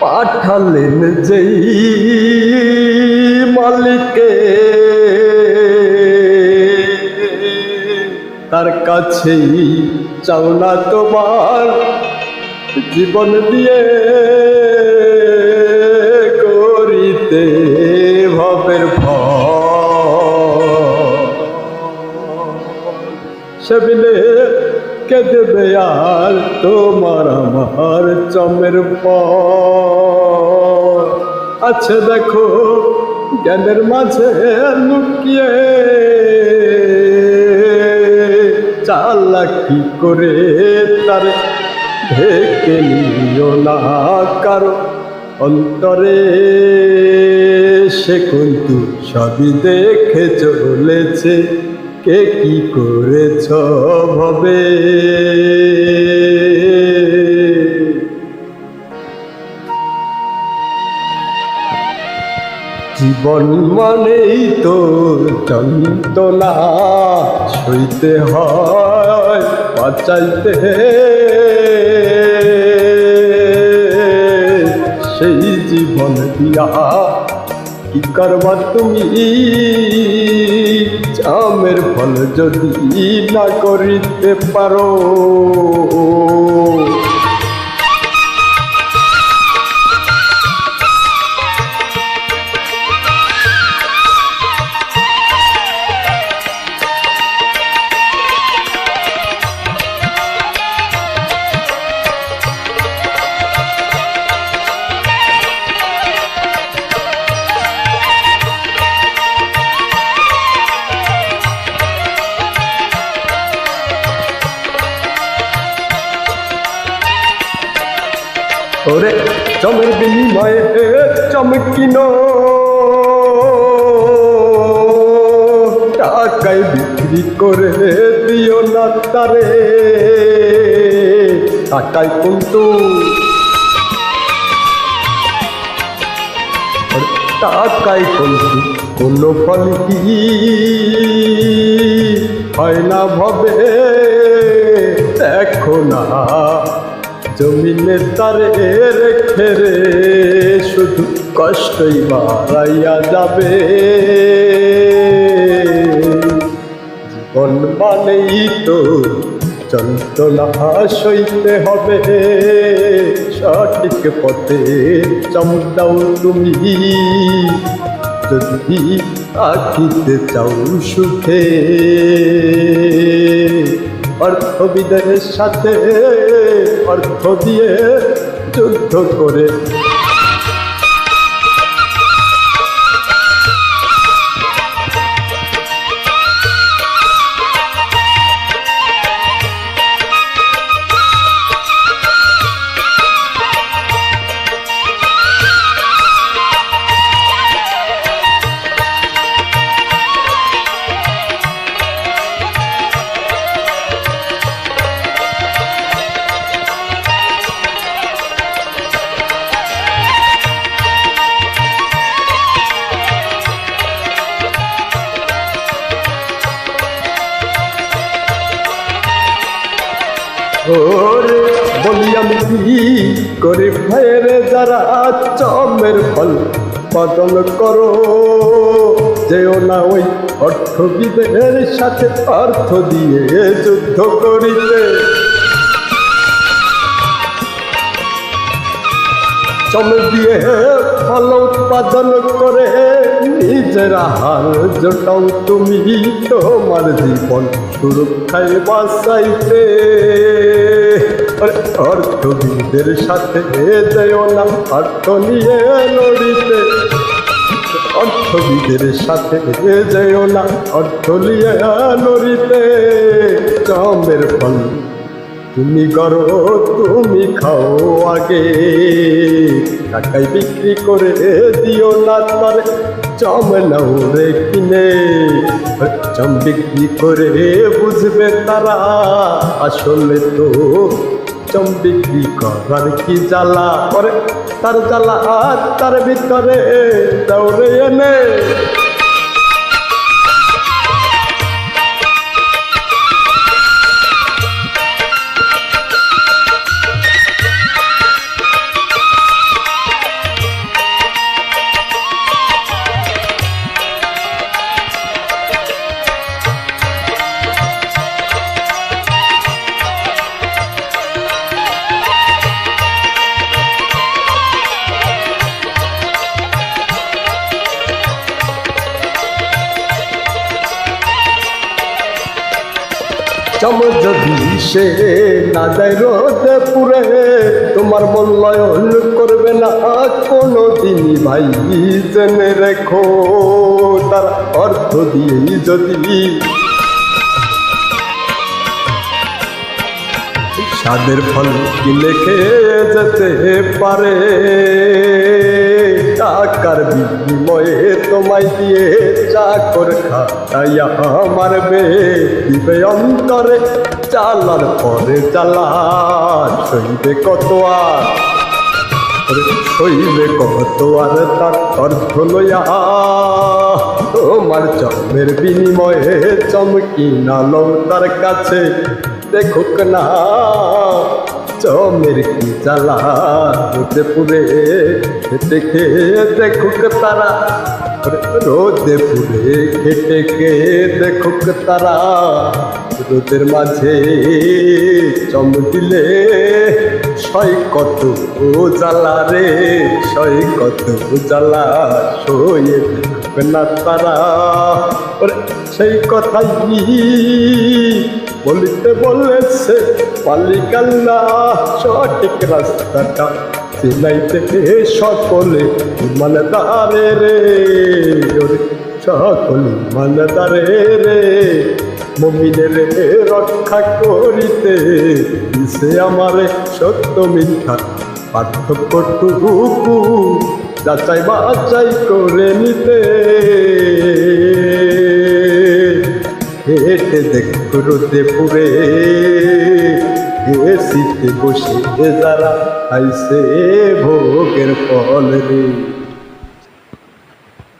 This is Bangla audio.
পাঠালেন যেই মালিকে। তার কাছেই চাও না তোমার জীবন দিয়ে করিতে ভবের সেবিলে কে দেবে আর তোমার আমার চমের পর আছে দেখো, জ্ঞানের মাঝে লুকিয়ে চালাকি করে তার ঢেকে নিও না কারও অন্তরে? সে কিন্তু সবই দেখে চলেছে। কে কি করেছ ভবে? জীবন মানেই তো যন্ত্রণা, সইতে হয়, বাঁচাইতে সেই জীবন দিয়া কি করবা তুমি? চামের ফল যদি না করিতে পারো। ওরে চমের বিনিময়ে চমকিন টাকায় বিক্রি করে দিও না তারে। টাকায় কিন্তু টাকায় কিন্তু কোনো ফল কি হয় না ভবে। দেখো না জমিনে তারে রেখে রে, শুধু কষ্টই বাড়াইয়া যাবে। জীবন মানেই তো যন্ত্রণা সইতে হবে। সঠিক পথে চমদাও তুমি। যদি আঁকিতে চাও সুখে। অর্থবিদের সাথে অর্থ দিয়ে যুদ্ধ করে। ওরে বলি আমি কি করে ভাইয়ের যারা চমের ফল বদল করো। যেও না ওই অর্থবিদের সাথে অর্থ দিয়ে যুদ্ধ করিতে। চমে দিয়ে ফল উৎপাদন করে, নিজের হার জোটাও তুমি তোমার জীবন সুরক্ষায় বাঁচাইতে। আরে, অর্থবিদের সাথে যেও না, অর্থ নিয়ে লড়িতে। অর্থবিদের সাথে যেও না, অর্থ নিয়ে লড়িতে। চমের ফল তুমি করো তুমি খাও আগে। টাকায় বিক্রি করে দিও না তার। চম নৌরে কিনে, চম বিক্রি করে বুঝবে তারা। আসলে তো চম বিক্রি করার কি জ্বালা করে? তার জ্বালা আর তার ভিতরে দৌড়ে এনে। চম যদি সে না যায় রোদে পুরে তোমার মূল্যায়ন করবে না কোনো দিনই ভাই, জেনে রেখো তার অর্থ দিয়ে যদি। স্বাদের ফল কিনে খেয়ে যেতে পারে। টাকার বিনিময়ে তোমায় দিয়ে চাকর খাটাইয়া মারবে দিবে অন্তরে চালার পরে চালা সইবে কত আর? সইবে কত আর তার অর্থ লইয়া? তোমার চমের বিনিময়ে চমকি নালো তার কাছে, দেখুক না চমের কি জ্বালা? রোদে পুরে খেতে খেয়ে দেখুক তারা। রোদে পুরে খেতে খেয়ে দেখুক তারা। রোদের মাঝে চম দিলে সয় কত জ্বালা রে সয় কত জ্বালা সয়ে না তারা। সেই কথাই বলিতে বলেছে পালিকাল্লা সঠিক রাস্তাটা চিনাইতে সকলে মানে দাঁড়ে রে সকলে মানে দাঁড়ে রে। মমিনের রক্ষা করিতে সে আমারে সত্য মিথ্যা পার্থক্যটুকু যাচাই বাচাই করে নিতে। হেঁটে দেখো রোদে পুরে এসিতে বসে যারা আইসে ভোগের ফল রে।